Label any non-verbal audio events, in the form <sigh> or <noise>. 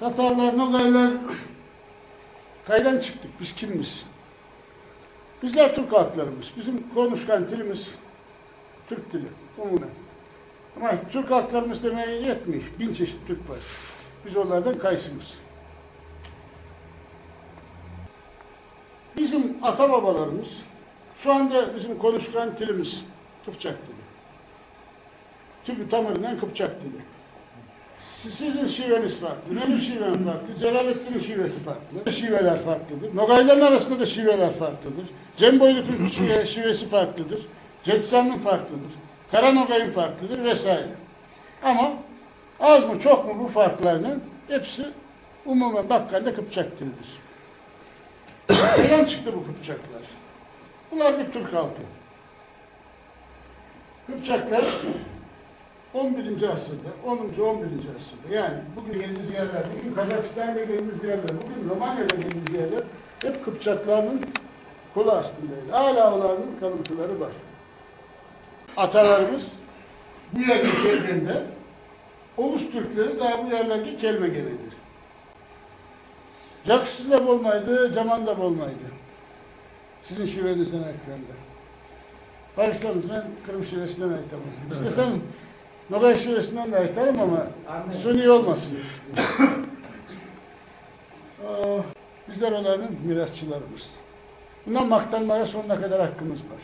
Tatarlar, Nogaylar kaydan çıktık. Biz kimiz? Bizler Türk halklarımız. Bizim konuşkan dilimiz Türk dili umumen. Ama Türk halklarımız demeye yetmiyor. Bin çeşit Türk var. Biz onlardan kaysımız. Bizim ata babalarımız şu anda bizim konuşkan dilimiz Kıpçak dili. Türk'ü tamamıyla Kıpçak dili. Si- Sizin şiveniz farklı, benim şivem farklı, Celalettin'in şivesi farklı, şiveler farklıdır. Nogayların arasında da şiveler farklıdır. Cem Boyluk'un şive, şivesi farklıdır. Cetisan'ın farklıdır. Kara Nogay'ın farklıdır vesaire. Ama az mı çok mu bu farklarının hepsi umumen bakkalda Kıpçak dilidir. Neden çıktı bu Kıpçaklar? Bunlar bir Türk halkı. Kıpçaklar 11. asırda, 10. 11. asırda yani bugün geldiğimiz yerler, bugün Kazakistan'da geldiğimiz yerler, bugün Romanya'da geldiğimiz yerler hep Kıpçakların kolu astındaydı. Hala onların kalıntıları var. Atalarımız bu yerge geldiğinde Oğuz Türkleri daha bu yerlerde kelme gelidir. Caksız da olmaydı, caman da olmaydı. Sizin şivenizden ekranda. Bağışlarınız ben Kırım şivesinden ayıtamam. İstesem Nobel şivesinden de ayıtarım ama suni olmasın. <coughs> Bizler onların mirasçılarımız. Bundan maktanmaya sonuna kadar hakkımız var.